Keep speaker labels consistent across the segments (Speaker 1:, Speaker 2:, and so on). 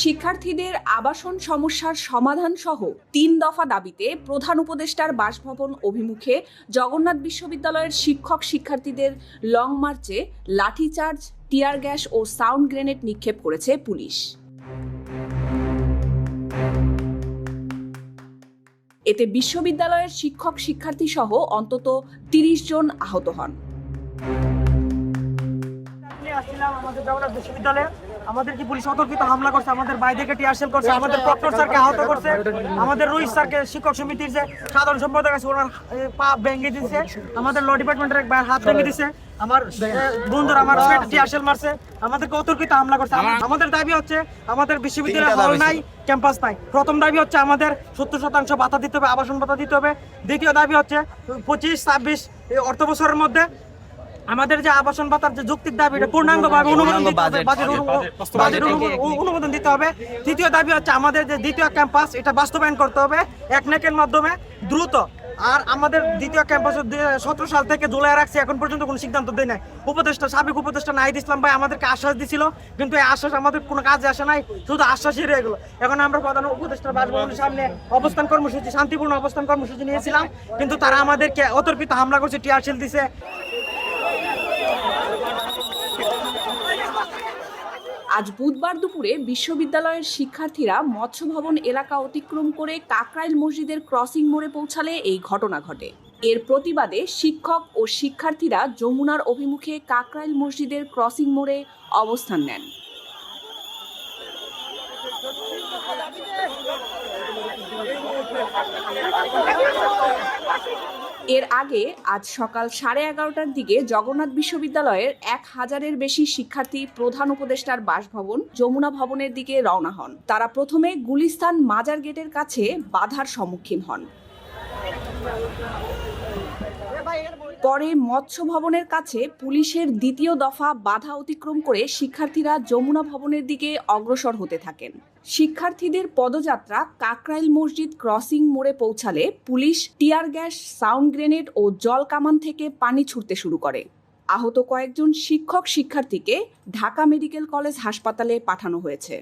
Speaker 1: শিক্ষার্থীদের আবাসন সমস্যার সমাধান সহ তিন দফা দাবিতে প্রধান উপদেষ্টার বাসভবন অভিমুখে জগন্নাথ বিশ্ববিদ্যালয়ের শিক্ষক শিক্ষার্থীদের লং মার্চে লাঠিচার্জ, টিয়ার গ্যাস ও সাউন্ড গ্রেনেড নিক্ষেপ করেছে পুলিশ। এতে বিশ্ববিদ্যালয়ের শিক্ষক শিক্ষার্থী সহ অন্তত তিরিশ জন আহত হন।
Speaker 2: আসছিলাম আমাদের জগন্নাথ বিশ্ববিদ্যালয়ে। আমাদের কি পুলিশ অতর্কিত হামলা করছে? আমাদের করছে আমাদের প্রক্টর স্যারকে আহত করছে আমাদের রুইস স্যারকে শিক্ষক সমিতির যে সাধারণ সম্পাদক আছে ওনার পা ভেঙে দিচ্ছে আমাদের ল ডিপার্টমেন্টের এক হাত ভেঙে দিচ্ছে আমার বন্ধুরা আমার মারছে। আমাদেরকে অতর্কিত হামলা করছে। আমাদের দাবি হচ্ছে আমাদের বিশ্ববিদ্যালয় হল নাই ক্যাম্পাস নাই। প্রথম দাবি হচ্ছে আমাদের সত্তর শতাংশ ভাতা দিতে হবে আবাসন ভাতা দিতে হবে। দ্বিতীয় দাবি হচ্ছে পঁচিশ ছাব্বিশ অর্থ বছরের মধ্যে আমাদের যে আবাসন ভাতার যে যৌক্তিক দাবি এটা পূর্ণাঙ্গভাবে অনুমোদন দিতে হবে বাজেট অনুমোদন দিতে হবে। তৃতীয় দাবি হচ্ছে আমাদের যে দ্বিতীয় ক্যাম্পাস এটা বাস্তবায়ন করতে হবে একনেকের মাধ্যমে দ্রুত। আর আমাদের দ্বিতীয় ক্যাম্পাস সতেরো সাল থেকে জুলাই রাখছে এখন পর্যন্ত কোনো সিদ্ধান্ত দেয় নাই। উপদেষ্টা সাবেক উপদেষ্টা নাহিদ ইসলাম ভাই আমাদেরকে আশ্বাস দিছিল কিন্তু এই আশ্বাস আমাদের কোনো কাজে আসে নাই শুধু আশ্বাসই রয়ে গেলো। এখন আমরা প্রধান উপদেষ্টার বাসভবনের সামনে অবস্থান কর্মসূচি শান্তিপূর্ণ অবস্থান কর্মসূচি নিয়েছিলাম কিন্তু তারা আমাদেরকে অতর্কিত হামলা করছে টিয়ারশেল দিছে।
Speaker 1: আজ বুধবার দুপুরে বিশ্ববিদ্যালয়ের শিক্ষার্থীরা মৎস্য ভবন এলাকা অতিক্রম করে কাকরাইল মসজিদের ক্রসিং মোড়ে পৌঁছালে এই ঘটনা ঘটে। এর প্রতিবাদে শিক্ষক ও শিক্ষার্থীরা যমুনার অভিমুখে কাকরাইল মসজিদের ক্রসিং মোড়ে অবস্থান নেন। এর আগে আজ সকাল সাড়ে এগারোটার দিকে জগন্নাথ বিশ্ববিদ্যালয়ের এক হাজারের বেশি শিক্ষার্থী প্রধান উপদেষ্টার বাসভবন যমুনা ভবনের দিকে রওনা হন। তারা প্রথমে গুলিস্তান মাজার গেটের কাছে বাধার সম্মুখীন হন। পরে মৎস্য ভবনের কাছে পুলিশের দ্বিতীয় দফা বাধা অতিক্রম করে শিক্ষার্থীরা যমুনা ভবনের দিকে অগ্রসর হতে থাকেন। শিক্ষার্থীদের পদযাত্রা কাকরাইল মসজিদ ক্রসিং মোড়ে পৌঁছালে police tear gas, sound grenade ও জল কামান থেকে পানি ছুটতে শুরু করে। আহত কয়েকজন শিক্ষক শিক্ষার্থীকে ঢাকা মেডিকেল কলেজ হাসপাতালে পাঠানো হয়েছে।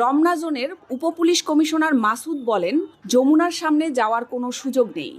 Speaker 1: রমনা জোনের উপপুলিশ কমিশনার মাসুদ বলেন যমুনার সামনে যাওয়ার কোনো সুযোগ নেই।